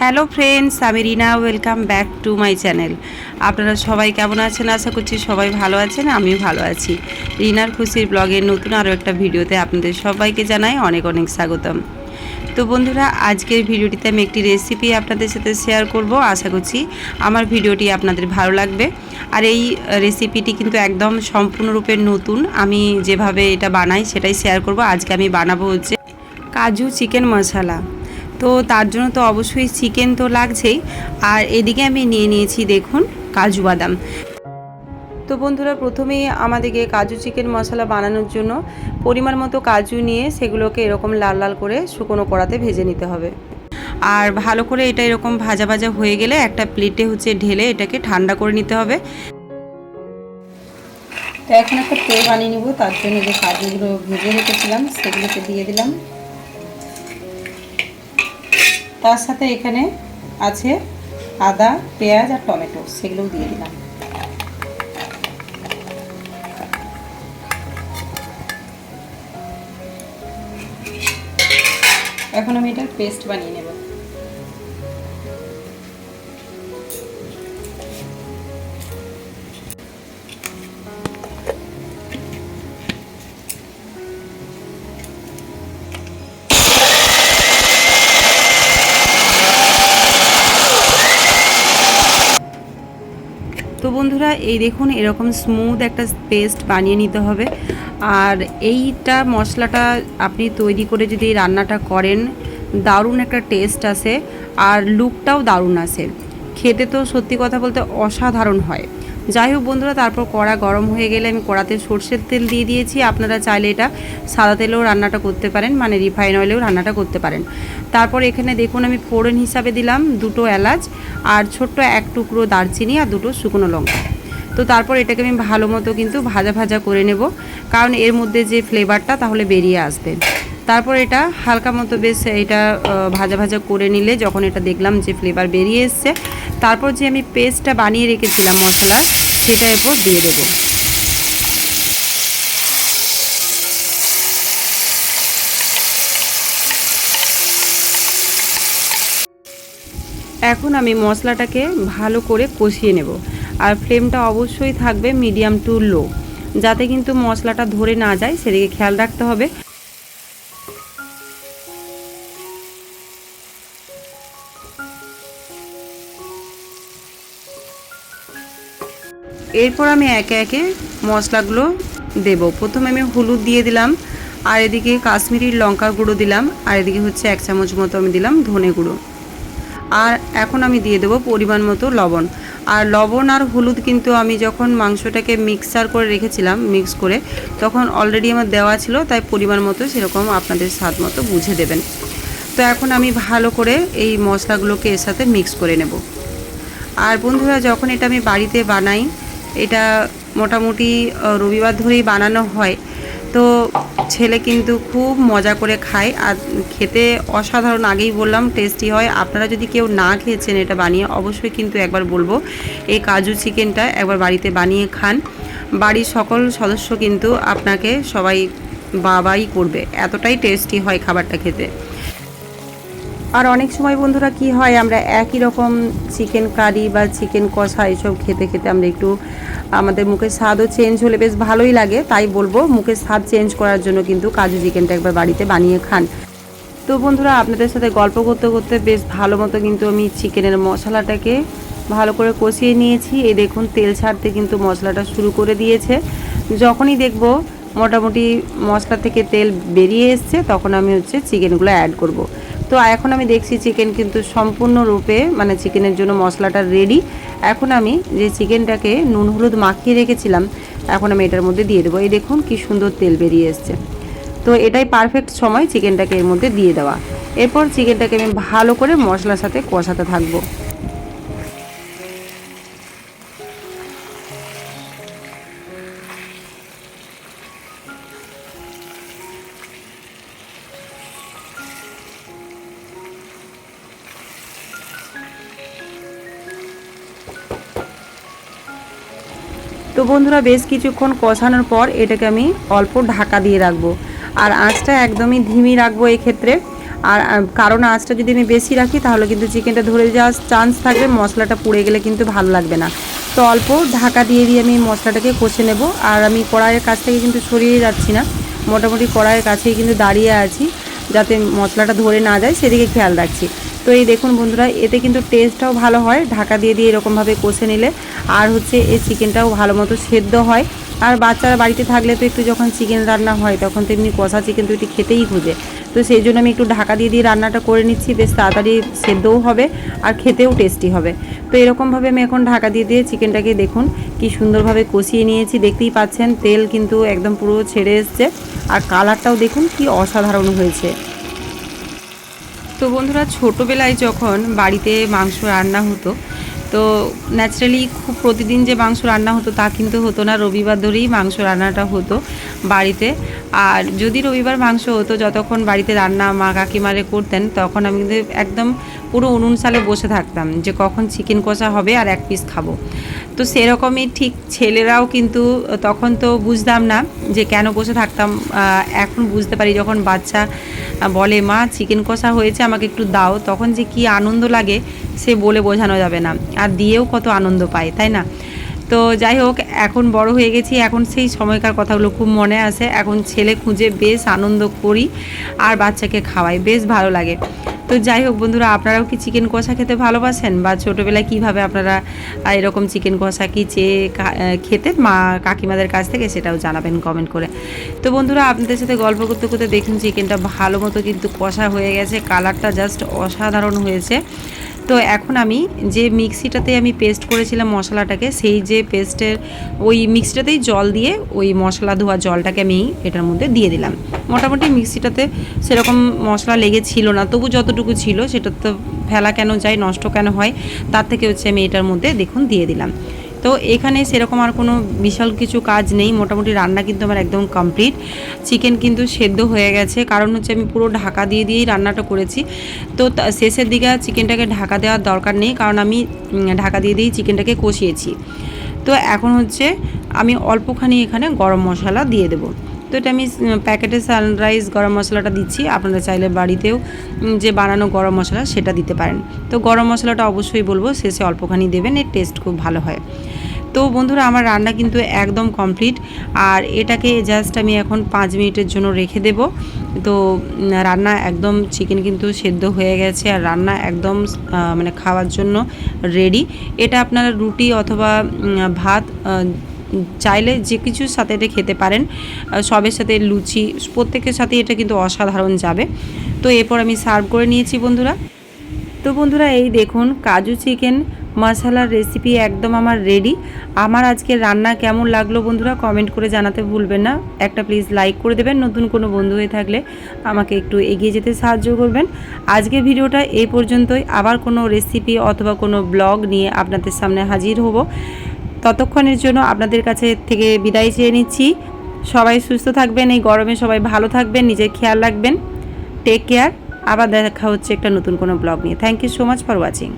Hello friends, আমি Rina, welcome back to my channel. আপনারা সবাই কেমন আছেন? আশা করছি সবাই ভালো আছেন, আমিও ভালো আছি। রিনার খুশির ব্লগের নতুন আরও একটা ভিডিওতে আপনাদের সবাইকে জানাই অনেক অনেক স্বাগতম। তো বন্ধুরা, আজকের ভিডিওটিতে আমি একটি রেসিপি আপনাদের সাথে শেয়ার করব। আশা করছি আমার ভিডিওটি আপনাদের ভালো লাগবে। আর এই রেসিপিটি কিন্তু একদম সম্পূর্ণরূপে নতুন। আমি যেভাবে এটা বানাই সেটাই শেয়ার করব। আজকে আমি বানাবো হচ্ছে কাজু চিকেন মশলা তো তার জন্য তো অবশ্যই চিকেন তো লাগছেই। আর এদিকে আমি নিয়ে নিয়েছি দেখুন কাজু বাদাম। তো বন্ধুরা, প্রথমেই আমাদেরকে কাজু চিকেন মশলা বানানোর জন্য পরিমাণ মতো কাজু নিয়ে সেগুলোকে এরকম লাল লাল করে শুকনো কড়াতে ভেজে নিতে হবে। আর ভালো করে এটা এরকম ভাজা ভাজা হয়ে গেলে একটা প্লেটে হচ্ছে ঢেলে এটাকে ঠান্ডা করে নিতে হবে। তো এখন একটা ট্রে বানিয়ে নিব, তার জন্য যে কাজুগুলো ভেজে রেখেছিলাম সেগুলোকে দিয়ে দিলাম। তার সাথে এখানে আছে আদা, পেঁয়াজ আর টমেটো, সেগুলোও দিয়ে দিলাম। এখন আমি এটার পেস্ট বানিয়ে নেব। বন্ধুরা, এই দেখুন, এরকম স্মুথ একটা পেস্ট বানিয়ে নিতে হবে। আর এইটা মশলাটা আপনি তৈরি করে যদি রান্নাটা করেন, দারুণ একটা টেস্ট আসে। আর লুকটাও দারুণ আসে। খেতে তো সত্যি কথা বলতে অসাধারণ হয়। যাই হোক বন্ধুরা, তারপর কড়া গরম হয়ে গেলে আমি কড়াতে সর্ষের তেল দিয়ে দিয়েছি। আপনারা চাইলে এটা সাদা তেলেও রান্নাটা করতে পারেন মানে রিফাইন অয়েলেও রান্নাটা করতে পারেন। তারপর এখানে দেখুন, আমি ফোড়ন হিসাবে দিলাম দুটো এলাচ আর ছোট্ট এক টুকরো দারচিনি আর দুটো শুকনো লঙ্কা। তো তারপর এটাকে আমি ভালো মতো কিন্তু ভাজা ভাজা করে নেব, কারণ এর মধ্যে যে ফ্লেভারটা তাহলে বেরিয়ে আসবে। তারপর এটা হালকা মতো বেশ এটা ভাজা ভাজা করে নিলে যখন এটা দেখলাম যে ফ্লেভার বেরিয়ে এসছে, তারপর যে আমি পেস্টটা বানিয়ে রেখেছিলাম মশলা সেটা এরপর দিয়ে দেবো। এখন আমি মশলাটাকে ভালো করে কষিয়ে নেব। আর ফ্লেমটা অবশ্যই থাকবে মিডিয়াম টু লো। যাতে কিন্তু মশলাটা ধরে না যায়, সেদিকে খেয়াল রাখতে হবে। এরপর আমি একে একে মশলাগুলো দেব। প্রথমে আমি হলুদ দিয়ে দিলাম, আর এদিকে কাশ্মীরি লঙ্কা গুঁড়ো দিলাম, আর এদিকে হচ্ছে এক চামচ মতো আমি দিলাম ধনে গুঁড়ো। আর এখন আমি দিয়ে দেবো পরিমাণ মতো লবণ। আর লবণ আর হলুদ কিন্তু আমি যখন মাংসটাকে মিক্সার করে রেখেছিলাম, মিক্স করে, তখন অলরেডি আমার দেওয়া ছিল, তাই পরিমাণ মতো সেরকম আপনাদের স্বাদ মতো বুঝে দেবেন। তো এখন আমি ভালো করে এই মশলাগুলোকে এর সাথে মিক্স করে নেব। আর বন্ধুরা, যখন এটা আমি বাড়িতে বানাই এটা মোটামুটি রবিবার ধরেই বানানো হয়। তো ছেলে কিন্তু খুব মজা করে খায়। আর খেতে অসাধারণ, আগেই বললাম টেস্টি হয়। আপনারা যদি কেউ না খেয়েছেন এটা বানিয়ে, অবশ্যই কিন্তু একবার বলব, এই কাজু চিকেনটা একবার বাড়িতে বানিয়ে খান। বাড়ির সকল সদস্য কিন্তু আপনাকে সবাই বাবাই করবে। এতটাই টেস্টি হয় খাবারটা খেতে। আর অনেক সময় বন্ধুরা কি হয়, আমরা একই রকম চিকেন কারি বা চিকেন কষা এসব খেতে খেতে আমরা একটু, আমাদের মুখের স্বাদও চেঞ্জ হলে বেশ ভালোই লাগে। তাই বলব, মুখের স্বাদ চেঞ্জ করার জন্য কিন্তু কাজু চিকেনটা একবার বাড়িতে বানিয়ে খান। তো বন্ধুরা, আপনাদের সাথে গল্প করতে করতে বেশ ভালো মতো কিন্তু আমি চিকেনের মশলাটাকে ভালো করে কষিয়ে নিয়েছি। এই দেখুন, তেল ছাড়তে কিন্তু মশলাটা শুরু করে দিয়েছে। যখনই দেখব মোটামুটি মশলা থেকে তেল বেরিয়ে এসছে, তখন আমি হচ্ছে চিকেনগুলো অ্যাড করব। তো এখন আমি দেখছি চিকেন কিন্তু সম্পূর্ণরূপে মানে চিকেনের জন্য মশলাটা রেডি এখন আমি যে চিকেনটাকে নুন হলুদ মাখিয়ে রেখেছিলাম, এখন আমি এটার মধ্যে দিয়ে দেবো। এই দেখুন কি সুন্দর তেল বেরিয়ে এসছে। তো এটাই পারফেক্ট সময় চিকেনটাকে এর মধ্যে দিয়ে দেওয়া। এরপর চিকেনটাকে আমি ভালো করে মশলার সাথে কষাতে থাকব। তো বন্ধুরা, বেশ কিছুক্ষণ কষানোর পর এটাকে আমি অল্প ঢাকা দিয়ে রাখব। আর আঁচটা একদমই ধিমি রাখব এক্ষেত্রে আর কারণ আঁচটা যদি আমি বেশি রাখি, তাহলে কিন্তু চিকেনটা ধরে যাওয়ার চান্স থাকবে, মশলাটা পুড়ে গেলে কিন্তু ভালো লাগবে না। তো অল্প ঢাকা দিয়ে দিয়ে আমি মশলাটাকে কষে নেব। আর আমি কড়াইয়ের কাছ থেকে কিন্তু সরিয়ে যাচ্ছি না। মোটামুটি কড়াইয়ের কাছেই কিন্তু দাঁড়িয়ে আছি, যাতে মশলাটা ধরে না যায়, সেদিকে খেয়াল রাখছি। তো এই দেখুন বন্ধুরা, এতে কিন্তু টেস্টটাও ভালো হয়। ঢাকা দিয়ে দিয়ে এরকমভাবে কষে নিলে। আর হচ্ছে এই চিকেনটাও ভালো মতো সেদ্ধ হয়। আর বাচ্চারা বাড়িতে থাকলে তো একটু যখন চিকেন রান্না হয়, তখন তো এমনি কষা চিকেন তো খেতেই খুঁজে। তো সেই জন্য আমি একটু ঢাকা দিয়ে দিয়ে রান্নাটা করে নিচ্ছি। বেশ তাড়াতাড়ি সেদ্ধও হবে আর খেতেও টেস্টি হবে। তো এরকমভাবে আমি এখন ঢাকা দিয়ে দিয়ে চিকেনটাকে দেখুন, কি সুন্দরভাবে কষিয়ে নিয়েছি। দেখতেই পাচ্ছেন, তেল কিন্তু একদম পুরো ছেড়ে এসছে। আর কালারটাও দেখুন, কি অসাধারণ হয়েছে। তো বন্ধুরা, ছোটোবেলায় যখন বাড়িতে মাংস রান্না হতো, তো ন্যাচারালি খুব প্রতিদিন যে মাংস রান্না হতো তা কিন্তু হতো না। রবিবার ধরেই মাংস রান্নাটা হতো বাড়িতে। আর যদি রবিবার মাংস হতো, যতক্ষণ বাড়িতে রান্না মা কাকিমারে করতেন, তখন আমি কিন্তু একদম পুরো উনুন সালে বসে থাকতাম যে কখন চিকেন কষা হবে আর এক পিস খাব। তো সেরকমই ঠিক ছেলেরাও কিন্তু, তখন তো বুঝতাম না যে কেন বসে থাকতাম। এখন বুঝতে পারি যখন বাচ্চা বলে, মা, চিকেন কষা হয়েছে, আমাকে একটু দাও। তখন যে কি আনন্দ লাগে, সে বলে বোঝানো যাবে না। আর দিয়েও কত আনন্দ পায়, তাই না? তো যাই হোক, এখন বড় হয়ে গেছি। এখন সেই সময়কার কথাগুলো খুব মনে আসে। এখন ছেলে খুঁজে বেশ আনন্দ করি, আর বাচ্চাকে খাওয়াই। বেশ ভালো লাগে। তো যাই হোক বন্ধুরা, আপনারাও কি চিকেন কষা খেতে ভালোবাসেন? বা ছোটোবেলায় কীভাবে আপনারা এরকম চিকেন কষা কি চেয়ে খেতে মা কাকিমাদের কাছ থেকে সেটাও জানাবেন কমেন্ট করে। তো বন্ধুরা, আপনাদের সাথে গল্প করতে করতে দেখুন চিকেনটা ভালো মতো কিন্তু কষা হয়ে গেছে। কালারটা জাস্ট অসাধারণ হয়েছে। তো এখন আমি যে মিক্সিটাতে আমি পেস্ট করেছিলাম মশলাটাকে, সেই যে পেস্টের ওই মিক্সিটাতেই জল দিয়ে ওই মশলা ধোয়া জলটাকে আমি এটার মধ্যে দিয়ে দিলাম। মোটামুটি মিক্সিটাতে সেরকম মশলা লেগেছিল না, তবু যতটুকু ছিল সেটা তো ফেলা কেন যায়, নষ্ট কেন হয়, তার থেকে হচ্ছে আমি এটার মধ্যে দেখুন দিয়ে দিলাম। তো এখানে সেরকম আর কোনো বিশাল কিছু কাজ নেই। মোটামুটি রান্না কিন্তু আমার একদম কমপ্লিট চিকেন কিন্তু সেদ্ধ হয়ে গেছে। কারণ হচ্ছে আমি পুরো ঢাকা দিয়ে দিয়েই রান্নাটা করেছি। তো শেষের দিকে চিকেনটাকে ঢাকা দেওয়ার দরকার নেই। কারণ আমি ঢাকা দিয়ে দিয়েই চিকেনটাকে কষিয়েছি। তো এখন হচ্ছে আমি অল্পখানি এখানে গরম মশলা দিয়ে দেবো। তো এটা আমি প্যাকেটে সানরাইজ গরম মশলাটা দিচ্ছি। আপনারা চাইলে বাড়িতেও যে বানানো গরম মশলা সেটা দিতে পারেন। তো গরম মশলাটা অবশ্যই বলব, শেষে অল্পখানি দেবেন, এর টেস্ট খুব ভালো হয়। তো বন্ধুরা, আমার রান্না কিন্তু একদম কমপ্লিট। আর এটাকে জাস্ট আমি এখন পাঁচ মিনিটের জন্য রেখে দেব। তো রান্না একদম চিকেন কিন্তু সেদ্ধ হয়ে গেছে। আর রান্না একদম মানে খাওয়ার জন্য রেডি। এটা আপনারা রুটি অথবা ভাত চাইলে যে কিছুর সাথে এটা খেতে পারেন সবের সাথে লুচি, প্রত্যেকের সাথে এটা কিন্তু অসাধারণ যাবে। তো এরপর আমি সার্ভ করে নিয়েছি বন্ধুরা। তো বন্ধুরা, এই দেখুন, কাজু চিকেন মশালার রেসিপি একদম আমার রেডি আমার আজকে রান্না কেমন লাগল বন্ধুরা কমেন্ট করে জানাতে ভুলবেন না। একটা প্লিজ লাইক করে দেবেন, নতুন কোনো বন্ধু হয়ে থাকলে আমাকে একটু এগিয়ে যেতে সাহায্য করবেন। আজকে ভিডিওটা এই পর্যন্তই। আবার কোনো রেসিপি অথবা কোনো ব্লগ নিয়ে আপনাদের সামনে হাজির হব। ততক্ষণের জন্য আপনাদের কাছে থেকে বিদায় চেয়ে নিচ্ছি। সবাই সুস্থ থাকবেন, এই গরমে সবাই ভালো থাকবেন, নিজের খেয়াল রাখবেন। টেক কেয়ার আবার দেখা হচ্ছে একটা নতুন কোনো ব্লগ নিয়ে। Thank you so much for watching